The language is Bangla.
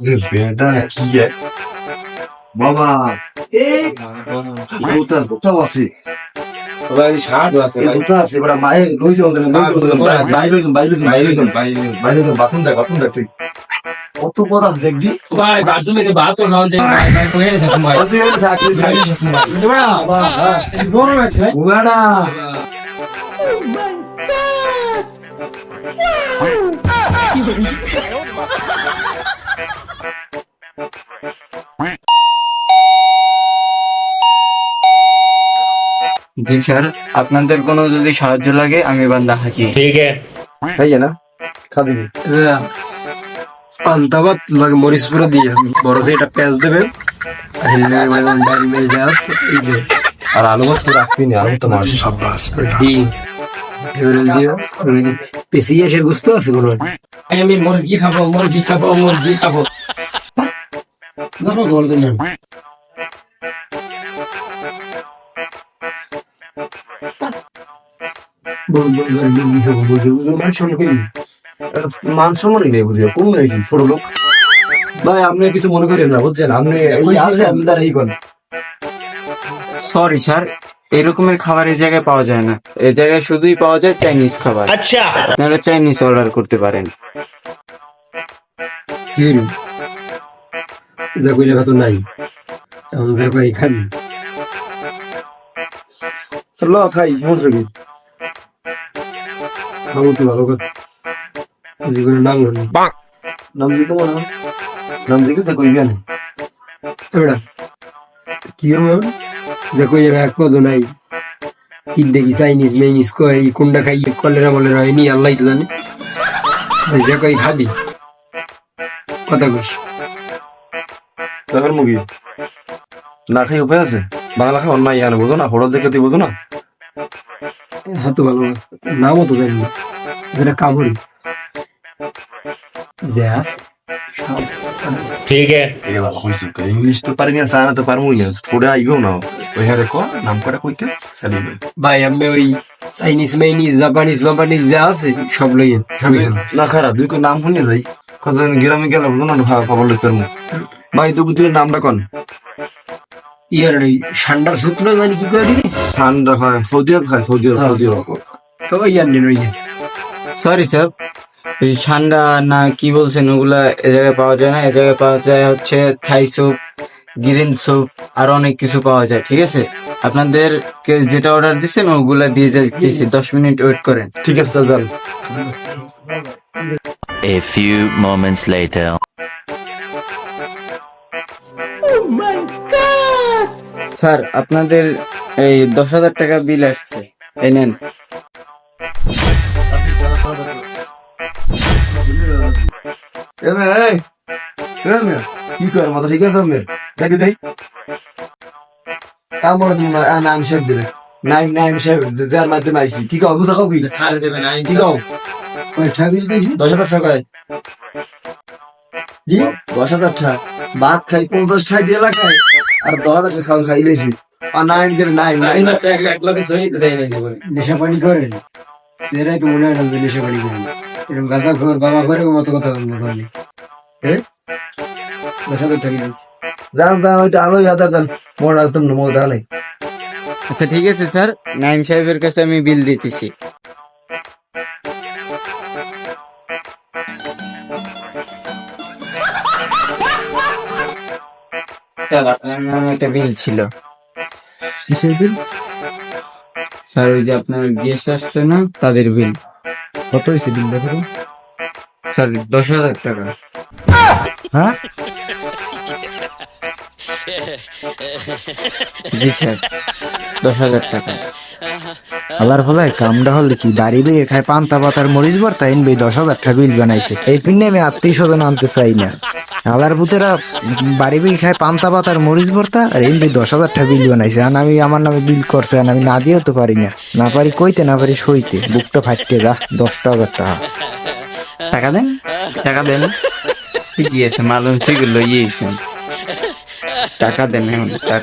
বেটা কি এ? বাবা এই জুতা জুতাও আছে। ভাই শার্ট আছে এই জুতা আছে এবার মায়ে লইছে ওদের বাই লইছেন বাই জি স্যার আপনাদের কোনো যদি সাহায্য লাগে আমি বান্দা হাজি তাই না খাবি কি? পান্তাবাদ লাগে মরিচ পুরো দিয়ে। বড় থেকে এটা পেঁয়াজ দেবেন ডাল মেল যাস এই যে। আর আলু ভাত তো রাখবি না আলু তো মাছ। এবারে দিও পেশি এসে গুস্ত আছে কোনো? আমি মুরগি খাব মুরগি খাব মুরগি খাব। ধরো গল দিন মান নেই বুঝিও কম হয়েছি ছোট লোক ভাই আপনি কিছু মনে করেন না বুঝছেন আপনি এই সরি স্যার এরকমের খাবার এই জায়গায় পাওয়া যায় না। এই জায়গায় শুধুই পাওয়া যায় চাইনিজ খাবার। আচ্ছা। আপনারা চাইনিজ অর্ডার করতে পারেন। কি যা কইলে কথা নাই। এখন যা কই খাবি। ল খাই তো ভালো কথা জীবনে নাম জানি নাম দিকে মনে নাম দিকে তো কইবেন এবারে কি হলো যা কই যাবে এক পদ নাই। কি দেখি চাইনিজ মেইনিজ কই কোনটা খাই কলেরা মলেরা হয়নি আল্লাহ তো জানে। যা কই খাবি। কথা কইস। দেখেন মুগি না খাই উপায় আছে? বাংলা খাই অন্যায় ইয়ানে বুঝো না হোটেল দেখে তুই বুঝো না। হ্যাঁ তো ভালো। নামও তো জানি না। কামড়ি। জ্যাস এই বাবা কইছি ইংলিশ তো পারি না সারা তো পারমু না। থোড়া না। ওই হারে ক নাম কইতে ভাই আমি ওই চাইনিজ মেইনিজ জাপানিজ যা আছে সব সবই না খারাপ। দুই নাম শুনে যাই। কতদিন গ্রামে গেলে না খবর লইতে ভাই দুই নামটা কোন? ইয়ার ওই ঠান্ডার সূত্র জানি কি করে রে ঠান্ডা খায় সৌদি আরব খায় সৌদি আরব সৌদি আরব তো ওই আর নেন ওই সরি স্যার এই ঠান্ডা না কি বলছেন ওগুলা এ জায়গায় পাওয়া যায় না। এ জায়গায় পাওয়া যায় হচ্ছে থাই স্যুপ গ্রিন স্যুপ আর অনেক কিছু পাওয়া যায় ঠিক আছে? আপনাদের কে যেটা অর্ডার দিচ্ছেন ওগুলা দিয়ে দিয়েছি দশ মিনিট ওয়েট করেন। ঠিক আছে দাদা যান। A few moments later. Sir আপনাদের এই দশ হাজার টাকা বিল আসছে। এই নেন। কি কর মাথা ঠিক আছে আপনার দেখি দেই আমার নাম শেখ দিলে। নাইম নাইম যার মাধ্যমে আইছি। কি কও বুঝা কও কি? ছাড় দেবেন আইন কি কও? বিল কইছি দশ হাজার টাকায় জি? দশ হাজার টাকা ভাত খাই পঞ্চাশ টাকা দিয়ে লাগাই আর দশ হাজার টাকা খাওয়া খাই লেছি। আর নাইন দিলে নাইন নাইন নেশা পানি করেন সেটাই তো মনে হয় না যে নেশা পানি করেন এরকম গাঁজা খোর বাবা করে মতো কথা বললি এ? দশ হাজার টাকা নিয়েছি। যান যান ওইটা আলোই হাজার যান মোর একদম আচ্ছা ঠিক আছে স্যার। নাইম সাহেবের কাছে আমি বিল দিতেছি। একটা বিল ছিল। কিসের বিল স্যার ওই যে আপনার গেস্ট আসছে না তাদের বিল কত হয়েছে দিন দেখো স্যার দশ হাজার টাকা। হ্যাঁ? জি স্যার দশ হাজার টাকা। ফলায় কামটা হলে কি বাড়ি বেয়ে খায় পান্তা পাতার মরিচ ভর্তা? এনবে দশ হাজার টাকা বিল বানাইছে। এই পিন্ডে আমি আত্মীয় স্বজন আনতে চাই না। আল্লাহর ভূতেরা বাড়ি বই খায় পান্তা পাতার মরিচ ভর্তা, আর এমনি দশ হাজার টাকা বিল বানাইছে। আর আমি আমার নামে বিল করছে, আর আমি না দিয়েও তো পারি না। না পারি কইতে, না পারি সইতে। বুকটা ফাটতে যা, দশটা হাজার টাকা। টাকা দেন টাকা দেন। ঠিকই আছে, মালুম সেগুলো ইয়েছেন টাকা দেন এখন, টাকা।